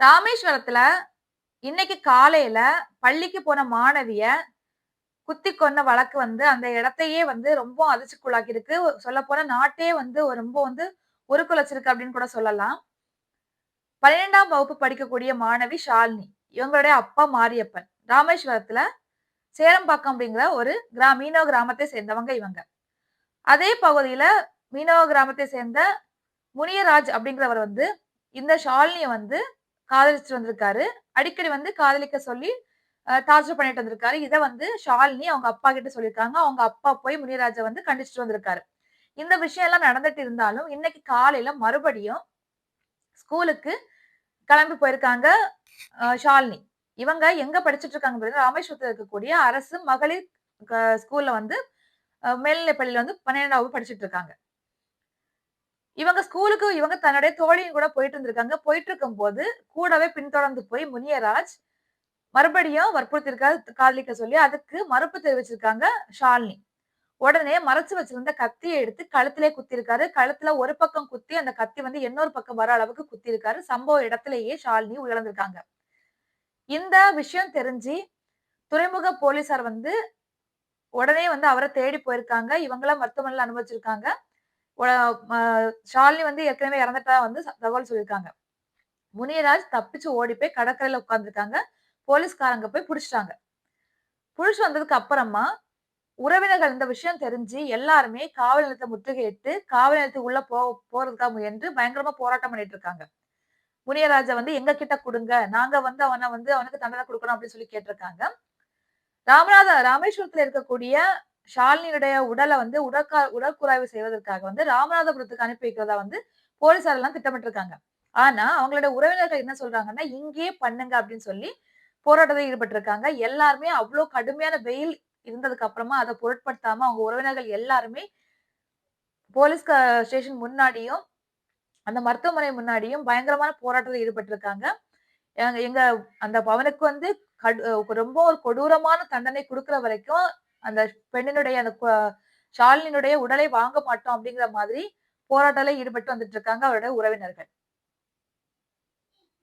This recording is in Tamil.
ராமேஸ்வரத்துல இன்னைக்கு காலையில பள்ளிக்கு போன மாணவிய குத்தி கொன்ன வழக்கு வந்து அந்த இடத்தையே வந்து ரொம்ப அதிர்ச்சிக்குள்ளாக்கி இருக்கு சொல்ல போனா நாட்டே வந்து ரொம்ப வந்து உருக்குலைச்சிருக்கு அப்படின்னு கூட சொல்லலாம். பன்னிரெண்டாம் வகுப்பு படிக்கக்கூடிய மாணவி ஷாலினி இவங்களுடைய அப்பா மாரியப்பன். ராமேஸ்வரத்துல சேரம்பாக்கம் அப்படிங்கிற ஒரு கிரா மீனவ கிராமத்தை சேர்ந்தவங்க இவங்க. அதே பகுதியில மீனவ கிராமத்தை சேர்ந்த முனியராஜ் அப்படிங்கிறவர் வந்து இந்த ஷாலினியை வந்து காதலிச்சுட்டு வந்திருக்காரு. அடிக்கடி வந்து காதலிக்க சொல்லி டார்ச்சர் பண்ணிட்டு வந்திருக்காரு. இதை வந்து ஷாலினி அவங்க அப்பா கிட்ட சொல்லியிருக்காங்க. அவங்க அப்பா போய் முனிராஜை வந்து கண்டிச்சுட்டு வந்திருக்காரு. இந்த விஷயம் எல்லாம் நடந்துட்டு இருந்தாலும் இன்னைக்கு காலையில மறுபடியும் ஸ்கூலுக்கு கிளம்பி போயிருக்காங்க ஷாலினி. இவங்க எங்க படிச்சுட்டு இருக்காங்க பாத்தீங்கன்னா, இருக்கக்கூடிய அரசு மகளிர் க- ஸ்கூல்ல வந்து மேல்நிலைப்பள்ளியில வந்து பன்னிரெண்டாவது படிச்சுட்டு இருக்காங்க. இவங்க ஸ்கூலுக்கு இவங்க தன்னுடைய தோழியும் கூட போயிட்டு இருந்திருக்காங்க போயிட்டு இருக்கும்போது கூடவே பின்தொடர்ந்து போய் முனியராஜ் மறுபடியும் வற்புறுத்திருக்காரு காதலிக்க சொல்லி அதுக்கு மறுப்பு தெரிவிச்சிருக்காங்க ஷாலினி. உடனே மறைச்சு வச்சிருந்த கத்தியை எடுத்து கழுத்திலே குத்திருக்காரு கழுத்துல ஒரு பக்கம் குத்தி அந்த கத்தி வந்து இன்னொரு பக்கம் வர அளவுக்கு குத்தி இருக்காரு சம்பவ இடத்திலேயே ஷாலினி உயர்ந்திருக்காங்க இந்த விஷயம் தெரிஞ்சு துறைமுக போலீசார் வந்து உடனே வந்து அவரை தேடி போயிருக்காங்க. இவங்களாம் மருத்துவமனையில் அனுபவிச்சிருக்காங்க ஷாலினி வந்து ஏற்கனவே இறந்துட்டா வந்து ச- தகவல் சொல்லியிருக்காங்க. முனியராஜ் தப்பிச்சு ஓடி போய் கடற்கரையில உட்கார்ந்துருக்காங்க. போலீஸ்காரங்க போய் புடிச்சிட்டாங்க. புடிச்சு வந்ததுக்கு அப்புறமா உறவினர்கள் இந்த விஷயம் தெரிஞ்சு எல்லாருமே காவல் நிலையத்தை முற்றுகையிட்டு காவல் நிலையத்துக்கு உள்ள போ போறதுக்காக முயன்று பயங்கரமா போராட்டம் பண்ணிட்டு இருக்காங்க. முனியராஜ வந்து எங்க கிட்ட கொடுங்க. நாங்க வந்து அவனை வந்து அவனுக்கு தண்டனை கொடுக்கணும் அப்படின்னு சொல்லி கேட்டிருக்காங்க. ராமநாத ராமேஸ்வரத்துல இருக்கக்கூடிய ஷாலினியுடைய உடலை வந்து உடற்கா உடற்குறாய்வு செய்வதற்காக வந்து ராமநாதபுரத்துக்கு அனுப்பி வைக்கிறதா வந்து போலீசார் எல்லாம் திட்டமிட்டிருக்காங்க. ஆனா அவங்களோட உறவினர்கள் என்ன சொல்றாங்கன்னா இங்கேயே பண்ணுங்க அப்படின்னு சொல்லி போராட்டத்தில் ஈடுபட்டிருக்காங்க. எல்லாருமே அவ்வளவு கடுமையான வெயில் இருந்ததுக்கு அப்புறமா அதை பொருட்படுத்தாம அவங்க உறவினர்கள் எல்லாருமே போலீஸ் ஸ்டேஷன் முன்னாடியும் அந்த மருத்துவமனை முன்னாடியும் பயங்கரமான போராட்டத்தில் ஈடுபட்டிருக்காங்க. எங்க- அந்த பவனுக்கு வந்து ரொம்ப ஒரு கொடூரமான தண்டனை கொடுக்கிற வரைக்கும் அந்த பெண்ணினுடைய அந்த கு- ஷாலினியுடைய உடலை வாங்க மாட்டோம் அப்படிங்கிற மாதிரி போராட்டத்தில் ஈடுபட்டு வந்துட்டு இருக்காங்க அவருடைய உறவினர்கள்.